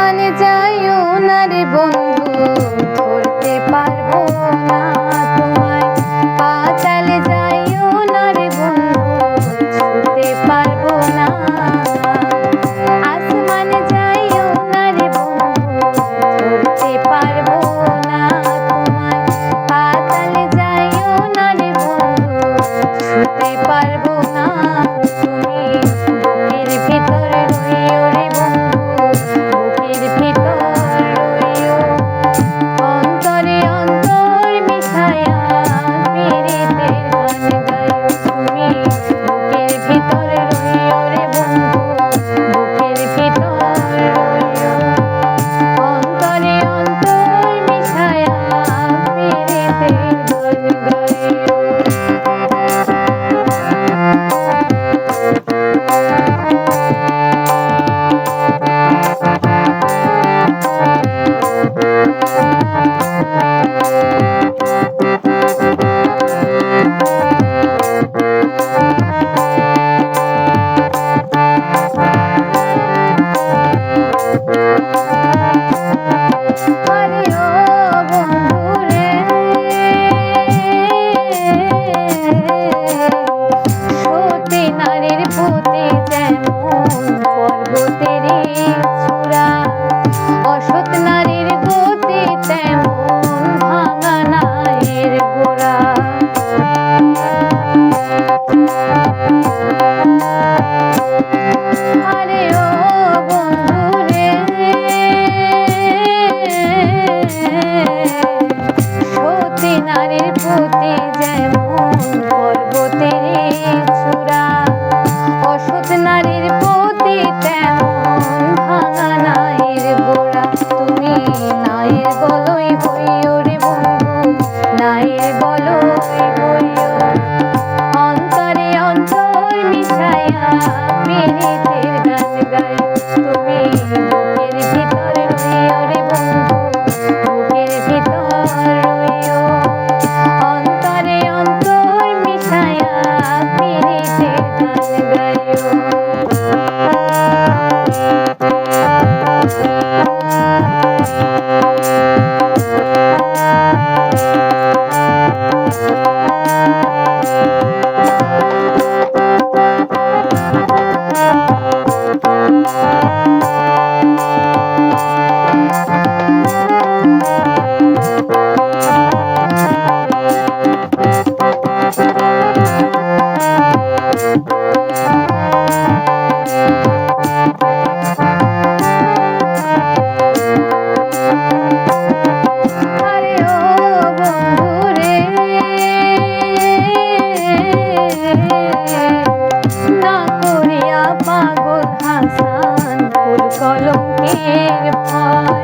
আসমানে যাইও না রে বন্ধু ধরতে পারব Thank পুঁতে যেমন পর্বতের চূড়া। অসৎ নারীর পুঁতে তেমন ভাঙা নায়ের গোড়া। তুমি নায়ের বলই হইও রে বন্ধু, নায়ের বলই হইও অন্তরে অন্তর মিশায়া পীড়িতের গান গায়। তুমি বুকের ভিতর হইও বন্ধু, বুকের ভিতর thank you apart.